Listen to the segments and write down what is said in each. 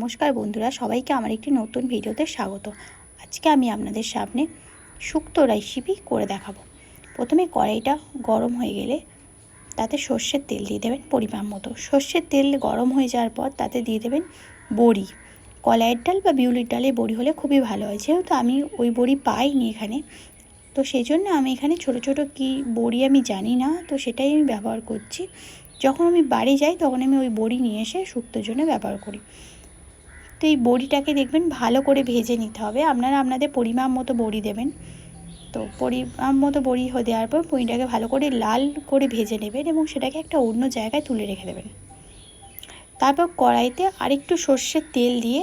নমস্কার বন্ধুরা, সবাইকে আমার একটি নতুন ভিডিওতে স্বাগত। আজকে আমি আপনাদের সামনে শুক্তো রেসিপি করে দেখাবো। প্রথমে কড়াইটা গরম হয়ে গেলে তাতে সর্ষের তেল দিয়ে দেবেন পরিমাণ মতো। সর্ষের তেল গরম হয়ে যাওয়ার পর তাতে দিয়ে দেবেন বড়ি। কলাইয়ের ডাল বা বিউলির ডালে বড়ি হলে খুবই ভালো হয়। যেহেতু আমি ওই বড়ি পাইনি এখানে, তো সেই জন্য আমি এখানে ছোট ছোট কি বড়ি আমি জানি না, তো সেটাই আমি ব্যবহার করছি। যখন আমি বাড়ি যাই তখন আমি ওই বড়ি নিয়ে এসে শুক্তোর জন্য ব্যবহার করি। তো এই বড়িটাকে দেখবেন ভালো করে ভেজে নিতে হবে। আপনারা আপনাদের পরিমাণ মতো বড়ি দেবেন। তো পরিমাণ মতো বড়ি দেওয়ার পর বড়িটাকে ভালো করে লাল করে ভেজে নেবেন এবং সেটাকে একটা অন্য জায়গায় তুলে রেখে দেবেন। তারপর কড়াইতে আরেকটু সর্ষের তেল দিয়ে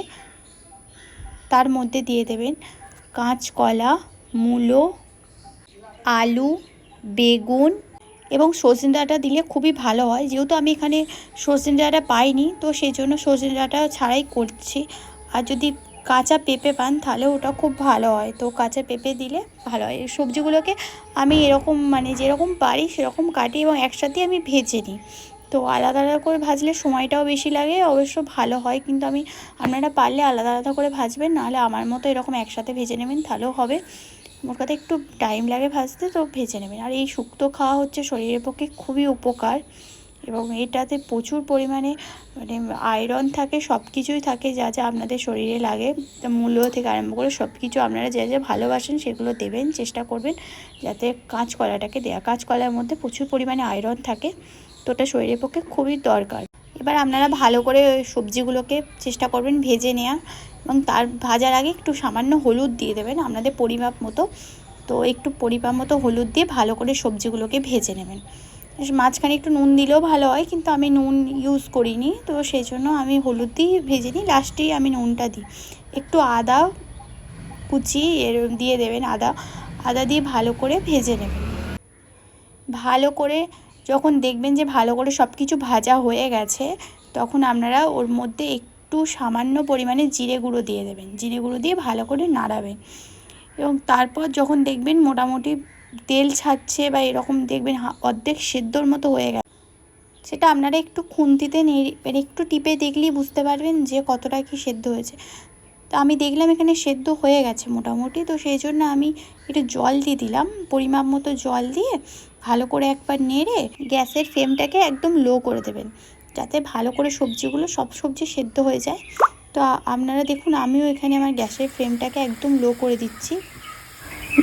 তার মধ্যে দিয়ে দেবেন কাঁচকলা, মূলো, আলু, বেগুন এবং সজনে ডাঁটা দিলে খুবই ভালো হয়। যেহেতু আমি এখানে সজনে ডাঁটা পাইনি, তো সেই জন্য সজনে ডাঁটা ছাড়াই করছি। আর যদি কাঁচা পেঁপে পান, তাহলে ওটা খুব ভালো হয়। তো কাঁচা পেঁপে দিলে ভালো হয়। সবজিগুলোকে আমি এরকম মানে যেরকম পারি, সেরকম কাটি এবং একসাথে আমি ভেজে নিই। তো আলাদা আলাদা করে ভাজলে সময়টাও বেশি লাগে, অবশ্য ভালো হয়। কিন্তু আমি, আপনারা পারলে আলাদা আলাদা করে ভাজবেন, নাহলে আমার মতো এরকম একসাথে ভেজে নেবেন, তাহলেও হবে। মোট কথা একটু টাইম লাগে ভাজতে, তো ভেজে নেবেন। আর এই শুক্তো খাওয়া হচ্ছে শরীরের পক্ষে খুবই উপকার এবং এটাতে প্রচুর পরিমাণে মানে আয়রন থাকে সব কিছুই থাকে, যা যা আপনাদের শরীরে লাগে। মূল্য থেকে আরম্ভ করে সব কিছু আপনারা যা যা ভালোবাসেন, সেগুলো দেবেন, চেষ্টা করবেন, যাতে কাঁচকলাটাকে দেওয়া কাঁচকলার মধ্যে প্রচুর পরিমাণে আয়রন থাকে। তো ওটা শরীরের পক্ষে খুবই দরকার। এবার আপনারা ভালো করে সবজিগুলোকে চেষ্টা করবেন ভেজে নেওয়া এবং তার ভাজার আগে একটু সামান্য হলুদ দিয়ে দেবেন আপনাদের পরিমাপ মতো। তো একটু পরিমাপ মতো হলুদ দিয়ে ভালো করে সবজিগুলোকে ভেজে নেবেন। মাঝখানে একটু নুন দিলেও ভালো হয়, কিন্তু আমি নুন ইউজ করিনি। তো সেই জন্য আমি হলুদ দিয়ে ভেজে নিই লাস্টেই আমি নুনটা দিই। একটু আদা কুচি এর দিয়ে দেবেন, আদা আদা দিয়ে ভালো করে ভেজে নেবেন। ভালো করে যখন দেখবেন যে ভালো করে সব কিছু ভাজা হয়ে গেছে, তখন আপনারা ওর মধ্যে একটু সামান্য পরিমাণে জিরে গুঁড়ো দিয়ে দেবেন। জিরে গুঁড়ো দিয়ে ভালো করে নাড়াবেন। এবং তারপর যখন দেখবেন মোটামুটি তেল ছাড়ছে বা এরকম দেখবেন অর্ধেক সেদ্ধর মতো হয়ে গেছে, সেটা আপনারা একটু খুন্তিতে নেড়ে মানে একটু টিপে দেখলেই বুঝতে পারবেন যে কতটা কি সেদ্ধ হয়েছে। তো আমি দেখলাম এখানে সেদ্ধ হয়ে গেছে মোটামুটি। তো সেই জন্য আমি একটু জল দিয়ে দিলাম, পরিমাপ মতো জল দিয়ে ভালো করে একবার নেড়ে গ্যাসের ফ্লেমটাকে একদম লো করে দেবেন, যাতে ভালো করে সবজিগুলো, সব সবজি সেদ্ধ হয়ে যায়। তো আপনারা দেখুন, আমিও এখানে আমার গ্যাসের ফ্লেমটাকে একদম লো করে দিচ্ছি।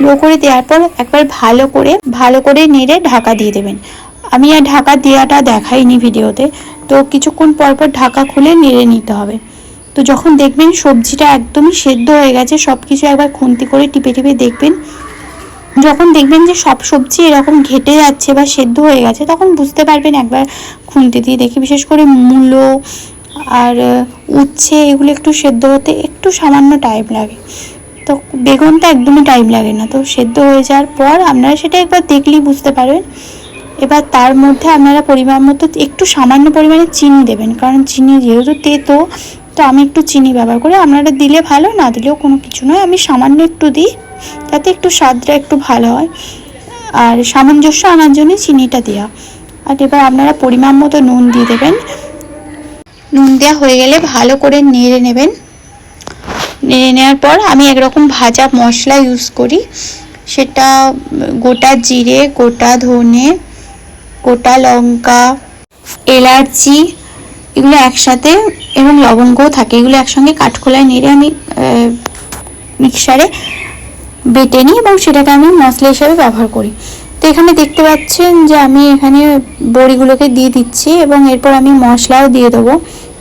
লো করে দেওয়ার পর একবার ভালো করে ভালো করে নেড়ে ঢাকা দিয়ে দেবেন। আমি আর ঢাকা দেওয়াটা দেখাইনি ভিডিওতে, তো কিছুক্ষণ পর পর ঢাকা খুলে নেড়ে নিতে হবে। তো যখন দেখবেন সবজিটা একদমই সেদ্ধ হয়ে গেছে সব কিছু একবার খুন্তি করে টিপে টিপে দেখবেন, যখন দেখবেন যে সব সবজি এরকম ঘেটে যাচ্ছে বা সেদ্ধ হয়ে গেছে, তখন বুঝতে পারবেন একবার খুন্তি দিয়ে দেখি, বিশেষ করে মূলো আর উচ্ছে এগুলো একটু সেদ্ধ হতে একটু সামান্য টাইম লাগে। তো বেগুনটা একদমই টাইম লাগে না। তো সেদ্ধ হয়ে যাওয়ার পর আপনারা সেটা একবার দেখলেই বুঝতে পারবেন। এবার তার মধ্যে আপনারা পরিমাণ মতো একটু সামান্য পরিমাণে চিনি দেবেন, কারণ চিনি যেহেতু তেতো তো আমি একটু চিনি ব্যবহার করি। আপনারা দিলে ভালো, না দিলেও কোনো কিছু নয়। আমি সামান্য একটু দিই, যাতে একটু স্বাদটা একটু ভালো হয়। আর সামঞ্জস্য আনার জন্য চিনিটা দেওয়া আর এবার আপনারা পরিমাণ মতো নুন দিয়ে দেবেন। নুন দেওয়া হয়ে গেলে ভালো করে নেড়ে নেবেন। নেড়ে নেওয়ার পর আমি একরকম ভাজা মশলা ইউজ করি। সেটা গোটা জিরে, গোটা ধনে, গোটা লঙ্কা, এলাচি এগুলো একসাথে এবং লবঙ্গও থাকে। এগুলো একসঙ্গে কাঠখোলায় নেড়ে আমি মিক্সারে বেটে নিই এবং সেটাকে আমি মশলা হিসাবে ব্যবহার করি। তো এখানে দেখতে পাচ্ছেন যে আমি এখানে বড়িগুলোকে দিয়ে দিচ্ছি এবং এরপর আমি মশলাও দিয়ে দেবো।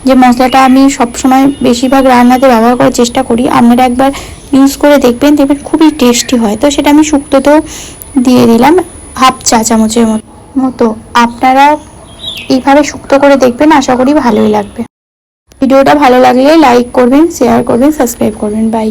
যে মশলাটা আমি সবসময় বেশিরভাগ রান্নাতে ব্যবহার করার চেষ্টা করি। আপনারা একবার ইউজ করে দেখবেন দেখবেন খুবই টেস্টি হয়। তো সেটা আমি শুক্তোতেও দিয়ে দিলাম, হাফ চা চামচের মতো, আপনারা এইভাবে শুক্তো করে দেখবেন, আশা করি ভালোই লাগবে। ভিডিওটা ভালো লাগলে লাইক করবেন শেয়ার করবেন সাবস্ক্রাইব করবেন। বাই